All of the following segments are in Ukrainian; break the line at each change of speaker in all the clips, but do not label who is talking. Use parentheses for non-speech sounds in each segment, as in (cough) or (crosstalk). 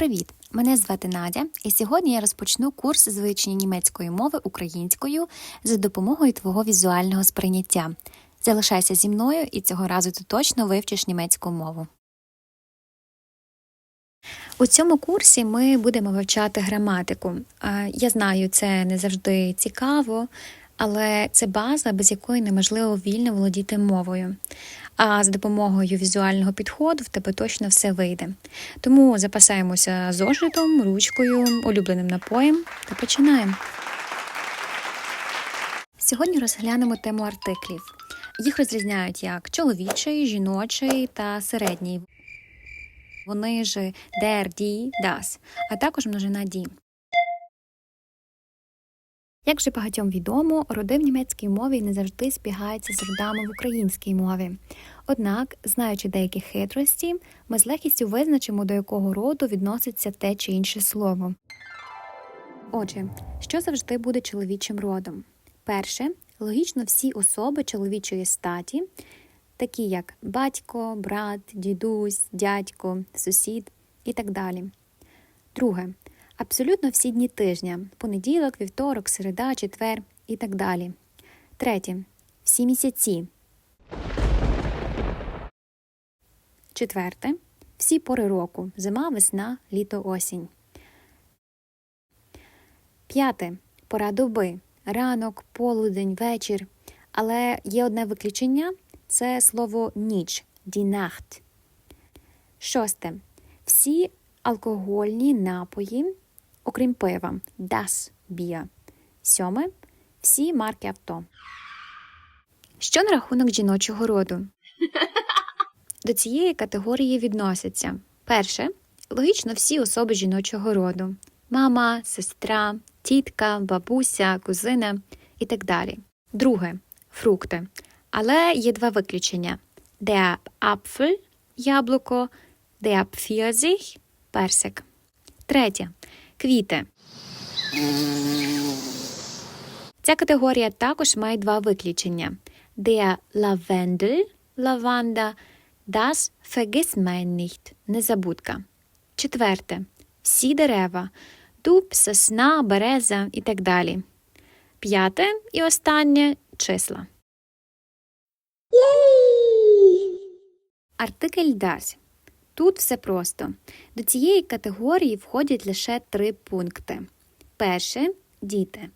Привіт! Мене звати Надя, і сьогодні я розпочну курс з вивчення німецької мови українською за допомогою твого візуального сприйняття. Залишайся зі мною, і цього разу ти точно вивчиш німецьку мову. У цьому курсі ми будемо вивчати граматику. Я знаю, це не завжди цікаво, але це база, без якої неможливо вільно володіти мовою. А за допомогою візуального підходу в тебе точно все вийде. Тому запасаємося зошитом, ручкою, улюбленим напоєм та починаємо. Сьогодні розглянемо тему артиклів. Їх розрізняють як чоловічий, жіночий та середній. Вони ж der, die, das, а також множина die. Як вже багатьом відомо, роди в німецькій мові не завжди збігаються з родами в українській мові. Однак, знаючи деякі хитрості, ми з легкістю визначимо, до якого роду відноситься те чи інше слово. Отже, що завжди буде чоловічим родом? Перше, логічно всі особи чоловічої статі, такі як батько, брат, дідусь, дядько, сусід і так далі. Друге, абсолютно всі дні тижня понеділок, вівторок, середа, четвер і так далі. Третє, всі місяці. Четверте, всі пори року зима, весна, літо, осінь. П'яте пора доби ранок, полудень, вечір. Але є одне виключення це слово ніч Nacht. Шосте. Всі алкогольні напої, окрім пива, das Bier. Сьоме. Всі марки авто. Що на рахунок жіночого роду? (laughs) До цієї категорії відносяться перше логічно всі особи жіночого роду: мама, сестра, тітка, бабуся, кузина і так далі. Друге фрукти. Але є два виключення: der Apfel – яблуко, der Pfirsich – персик. Третє квіти. Ця категорія також має два виключення: der Lavendel – лаванда, das Vergissmeinnicht – незабудка. Четверте всі дерева, дуб, сосна, береза і так далі. П'яте і останнє числа. Артикль das. Тут все просто. До цієї категорії входять лише три пункти. Перше діти.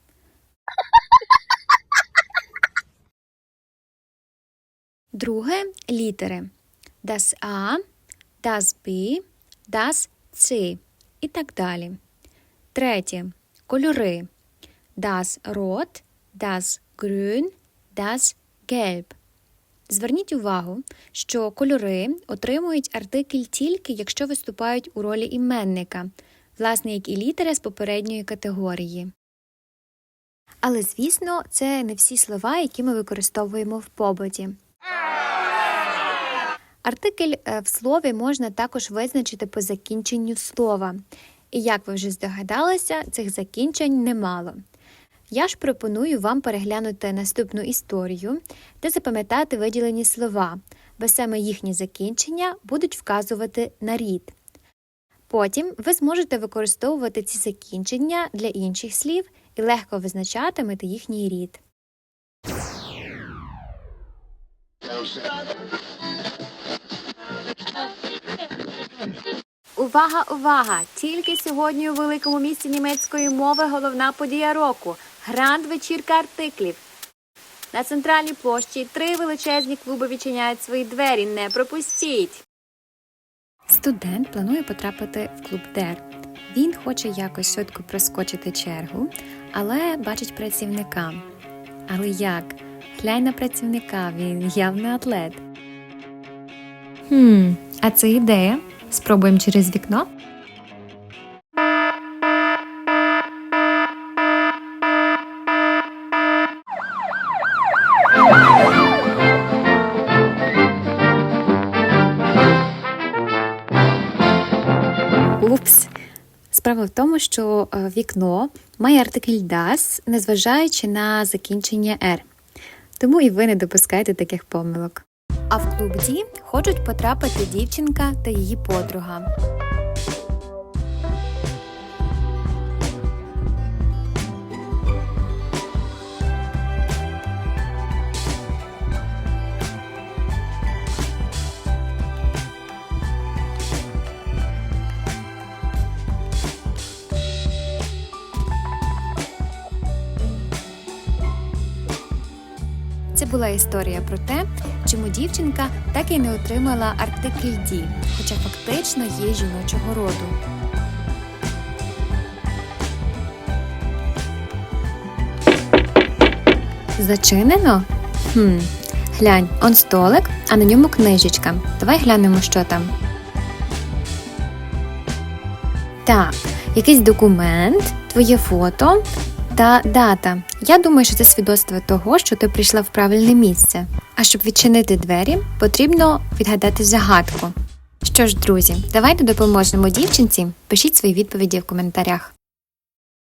Друге літери. Das A, das B, das C і так далі. Третє кольори. Das Rot, das Grün, das Gelb. Зверніть увагу, що кольори отримують артикль тільки, якщо виступають у ролі іменника, власне, як і літери з попередньої категорії. Але, звісно, це не всі слова, які ми використовуємо в побуті. Артикль е, в слові можна також визначити по закінченню слова. І як ви вже здогадалися, цих закінчень немало. Я ж пропоную вам переглянути наступну історію та запам'ятати виділені слова, бо саме їхні закінчення будуть вказувати на рід. Потім ви зможете використовувати ці закінчення для інших слів і легко визначатимете їхній рід. Увага, увага! Тільки сьогодні у великому місті німецької мови головна подія року гранд вечірка артиклів. На центральній площі три величезні клуби відчиняють свої двері. Не пропустіть. Студент планує потрапити в клуб ДЕР. Він хоче якось швидко проскочити чергу, але бачить працівника. Але як? Глянь на працівника, він явний атлет. Хм, а це ідея. Спробуємо через вікно. Упс. Справа в тому, що е, вікно має артикль das, незважаючи на закінчення R. Тому і ви не допускаєте таких помилок. А в клуб Ді хочуть потрапити дівчинка та її подруга. Це була історія про те, чому дівчинка так і не отримала артикль «ді», хоча фактично є жіночого роду. Зачинено? Хм, глянь, он столик, а на ньому книжечка. Давай глянемо, що там. Так, якийсь документ, твоє фото та дата. Я думаю, що це свідоцтво того, що ти прийшла в правильне місце. А щоб відчинити двері, потрібно відгадати загадку. Що ж, друзі, давайте допоможемо дівчинці. Пишіть свої відповіді в коментарях.